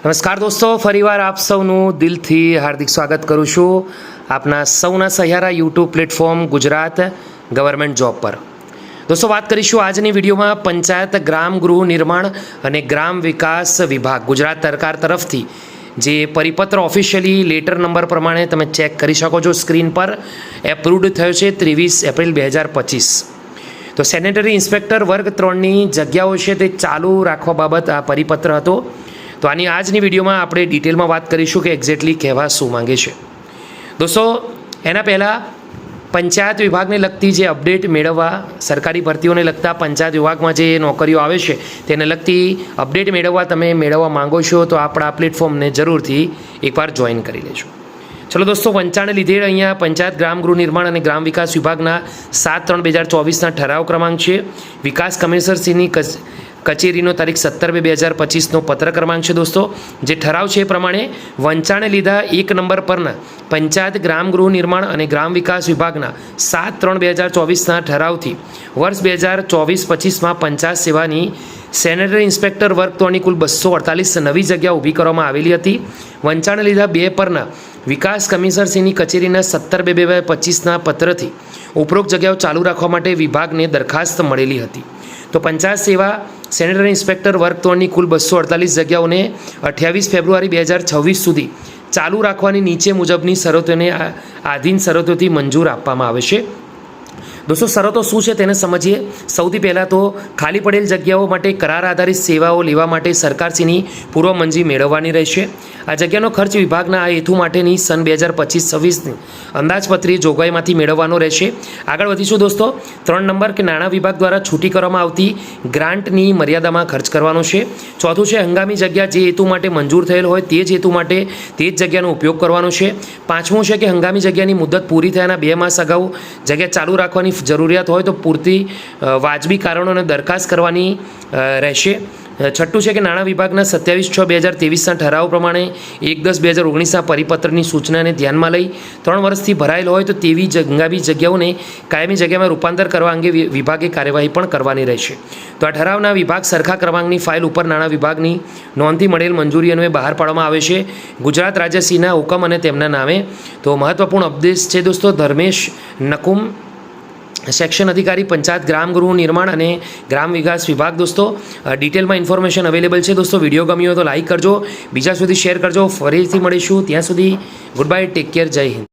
નમસ્કાર દોસ્તો, ફરીવાર આપ સૌનું દિલથી હાર્દિક સ્વાગત કરું છું આપના સૌના સહિયારા YouTube platform Gujarat government job પર. દોસ્તો, વાત કરીશું આજની વિડીયોમાં પંચાયત ગ્રામ ગૃહ નિર્માણ અને ગ્રામ વિકાસ વિભાગ ગુજરાત સરકાર તરફથી જે પરિપત્ર ઓફિશિયલી લેટર નંબર પ્રમાણે તમે ચેક કરી શકો છો સ્ક્રીન પર. એપ્રુવડ થયો છે ત્રેવીસ એપ્રિલ બે હજાર પચીસ. તો સેનેટરી ઇન્સ્પેક્ટર વર્ગ ત્રણની જગ્યાઓ છે તે ચાલુ રાખવા બાબત આ પરિપત્ર હતો. તો આની આજની વિડીયોમાં આપણે ડિટેલમાં વાત કરીશું કે એક્ઝેક્ટલી કહેવા શું માંગે છે. દોસ્તો, એના પહેલાં પંચાયત વિભાગને લગતી જે અપડેટ મેળવવા, સરકારી ભરતીઓને લગતા પંચાયત વિભાગમાં જે નોકરીઓ આવે છે, તેને લગતી અપડેટ મેળવવા તમે મેળવવા માંગો છો, તો આપણા પ્લેટફોર્મને જરૂરથી એકવાર જોઈન કરી લેજો. ચલો દોસ્તો, વંચાણને લીધે અહીંયા પંચાયત ગ્રામ ગૃહ નિર્માણ અને ગ્રામ વિકાસ વિભાગના સાત ત્રણ બે હજાર ચોવીસના ઠરાવ ક્રમાંક છે. વિકાસ કમિશનરશ્રીની કચેરીનો તારીખ સત્તર બે બે હજાર પચીસનો પત્ર ક્રમાંક છે દોસ્તો, જે ઠરાવ છે એ પ્રમાણે વંચાણે લીધા એક નંબર પરના પંચાયત ગ્રામ ગૃહ નિર્માણ અને ગ્રામ વિકાસ વિભાગના સાત ત્રણ બે હજાર ચોવીસના ઠરાવથી વર્ષ બે હજાર ચોવીસ પચીસમાં પંચાયત સેવાની સેનેટરી ઇન્સ્પેક્ટર વર્ગ ત્રણની કુલ બસો અડતાલીસ નવી જગ્યા ઊભી કરવામાં આવેલી હતી. વંચાણે લીધા બે પરના વિકાસ કમિશનરશ્રીની કચેરીના સત્તર બે બે હજાર પચીસના પત્રથી ઉપરોક્ત જગ્યાઓ ચાલુ રાખવા માટે વિભાગને દરખાસ્ત મળેલી હતી. તો પંચાયત સેવા સેનેટરી ઇન્સ્પેક્ટર વર્ગ ત્રણની કુલ બસો અડતાલીસ જગ્યાઓને અઠ્યાવીસ ફેબ્રુઆરી બે હજાર છવ્વીસ સુધી ચાલુ રાખવાની નીચે મુજબની શરતોને આધીન શરતોથી મંજૂર આપવામાં આવે છે. દોસ્તો, શરતો શું છે તેને સમજીએ. સૌથી પહેલાં તો ખાલી પડેલ જગ્યાઓ માટે કરાર આધારિત સેવાઓ લેવા માટે સરકારશ્રીની પૂર્વ મંજૂરી મેળવવાની રહેશે. આ જગ્યાનો ખર્ચ વિભાગના આ હેતુ માટેની સન બે હજાર પચીસ છવ્વીસની અંદાજપત્રીય જોગવાઈમાંથી મેળવવાનો રહેશે. આગળ વધીશું દોસ્તો. ત્રણ નંબર કે નાણાં વિભાગ દ્વારા છૂટી કરવામાં આવતી ગ્રાન્ટની મર્યાદામાં ખર્ચ કરવાનો છે. ચોથું છે હંગામી જગ્યા જે હેતુ માટે મંજૂર થયેલ હોય તે જ હેતુ માટે તે જ જગ્યાનો ઉપયોગ કરવાનો છે. પાંચમું છે કે હંગામી જગ્યાની મુદત પૂરી થયાના બે માસ અગાઉ જગ્યા ચાલુ રાખવાની જરૂરિયાત હોય તો પૂરતી વાજબી કારણોને દરખાસ્ત કરવાની રહેશે. છઠ્ઠું છે કે નાણાં વિભાગના સત્યાવીસ છ બે હજાર ત્રેવીસના ઠરાવ પ્રમાણે એક દસ બે હજાર ઓગણીસના પરિપત્રની સૂચનાને ધ્યાનમાં લઈ ત્રણ વર્ષથી ભરાયેલ હોય તો તેવી જંગાવી જગ્યાઓને કાયમી જગ્યામાં રૂપાંતર કરવા અંગે વિભાગે કાર્યવાહી પણ કરવાની રહેશે. તો આ ઠરાવના વિભાગ સરખા ક્રમાંકની ફાઇલ ઉપર નાણાં વિભાગની નોંધથી મળેલ મંજૂરી અન્વયે બહાર પાડવામાં આવે છે. ગુજરાત રાજ્ય સિંહના હુકમ અને તેમના નામે. તો મહત્વપૂર્ણ અપદેશ છે દોસ્તો, ધર્મેશ નકુમ સેક્શન અધિકારી, પંચાયત, ગ્રામ ગૃહ નિર્માણ અને ગ્રામ વિકાસ વિભાગ. દોસ્તો ડિટેલમાં ઇન્ફોર્મેશન અવેલેબલ છે. દોસ્તો વીડિયો ગમ્યો તો લાઈક કરજો. બીજા સુધી શેર કરજો. ફરીથી મળીશું. ત્યાં સુધી ગુડ બાય ટેક કેર જય હિન્દ.